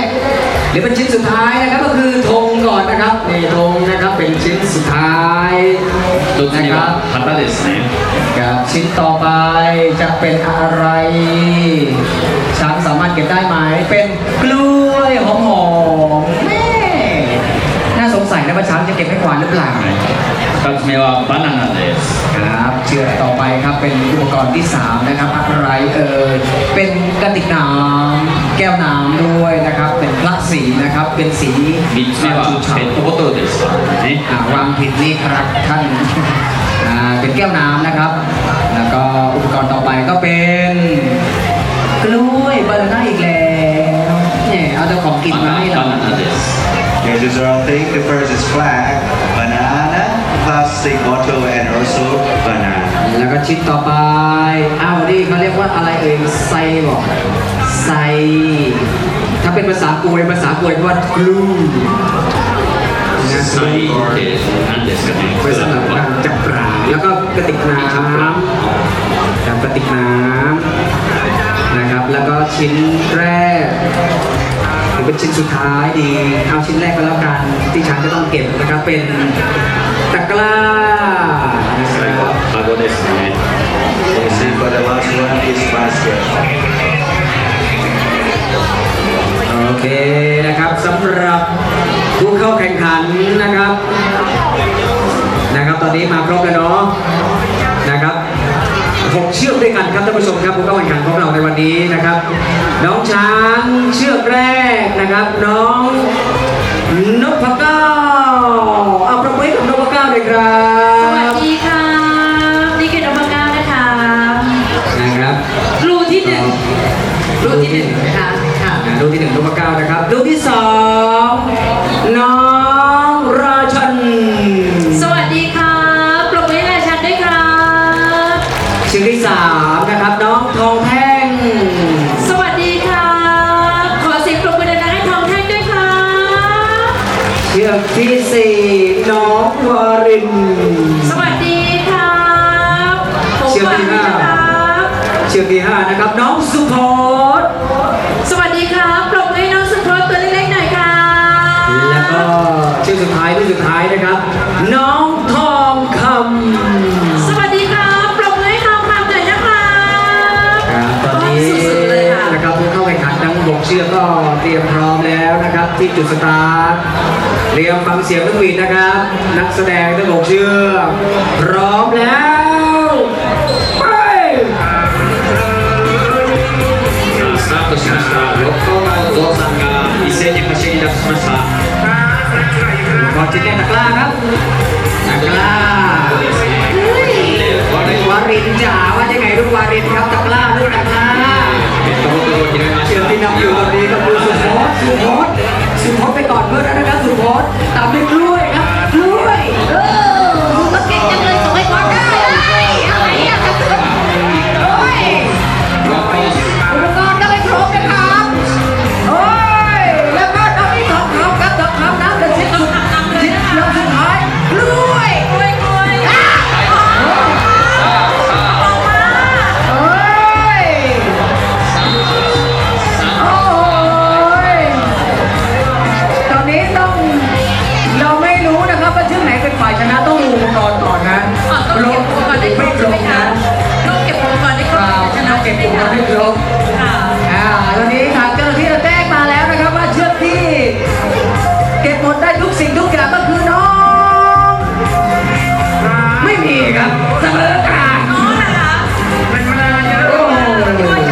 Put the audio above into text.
ก หรือเป็นชิ้นสุดท้ายนะครับก็คือธงก่อนนะครับนี่ธงนะครับเป็นชิ้นสุดท้าย 一つ นะ 目 ครับ は旗ですね ครับชิ้นต่อไปจะเป็นอะไร ช้างสามารถเก็บได้ไหมเป็นกล้วยหอมๆแม่น่าสงสัยนะว่าช้างจะเก็บให้ขวานหรือเปล่า 二つ目はバナナです ครับ บ เชือกต่อไปครับเป็นอุปกรณ์ที่ 3 นะครับอะไรเอ่ยเป็นกระติกน้ำแก้วน้ำด้วยนะครับ เป็นพระสีนะครับ เป็นสี 三つ目は ชูชา ペットボトルですね อ่าวางผิดนี่ครับท่านอ่าเป็นแก้วน้ำนะครับ แล้วก็อุปกรณ์ต่อไปก็เป็นกล้วยบานาน่าอีกแล้วเนี่ยเอาเจ้าของกิน バ มา ナ ให้ ナ เรา バナナです Okay, these are all things. The first is flag, banana, plastic bottle and also แล้วก็ชิ้นต่อไปเอ้าวนี่เขาเรียกว่าอะไรเอ่ยไซหรอไซถ้าเป็นภาษากวยภาษากวยว่าลู่ไซเป็นสำหรับการจับปลาแล้วก็กระติกน้ำกับกระติกน้ำนะครับ แล้วก็ชิ้นแรกเป็นชิ้นสุดท้ายดีเอาชิ้นแรกก็แล้วกันที่ฉันจะต้องเก็บนะครับเป็น ตะกร้านะค 最後 รับ はカゴですね You see, for the last one is basket. โอเคนะครับสำหรับผู้เข้าแข่งขันนะครับ นะครับ ตอนนี้มาครบแล้วเนาะนะครับหกเชือกด้วยกันครับท่านผู้ชมครับผู้เข้าแข่งขันของเราในวันนี้นะครับ น้องช้างเชือกแรกนะครับ น้องนพเก้าเอา รูที่หนึ่งนะคะค่ะอ่าลูกที่หนึ่งนพเก้านะครับลูกที่สองน้องราชัน สวัสดีค่ะปรบมือให้ราชันด้วยครับ ชื่อที่สามนะครับน้องทองแท่ง สวัสดีค่ะขอเสียงปรบมือดังๆให้ทองแท่งด้วยค่ะเชือกที่สี่น้องวาริน สวัสดีครับผมเชือกวาที่นห้านะครับ เชือกที่ห้านะครับ น้องสุพจน์สวัสดีครับปรบมือให้น้องสุพจน์ตัวเล็กๆหน่อยค่ะแล้วก็เชือกสุดท้ายที่สุดท้ายนะครับ น้องทองคำสวัสดีครับปรบมือให้ทองคำหน่อยนะคะครับตอนนี้สุดๆเลยค่ะนะครับผู้เข้าแข่งขันทั้งหกเชือกก็เตรียมพร้อมแล้วนะครับ ที่จุดสตาร์ทเตรียมฟังเสียงนักบินนะครับ นักแสดงทั้งหกเชือกพร้อมแล้ว ลักษณะบอลจิตเล่นตะกร้าครับตะกร้าวารินจ๋าว่าจะไงลูกวารินครับตะกล่าลูกตะกร้าเชื่อที่นำอยู่ตอนนี้ก็คือสุพจน์สุพจน์สุพจน์ไปก่อนเพื่อนนะครับสุพจน์ตามด้วยล้ว เก็บตัวไม่ครบ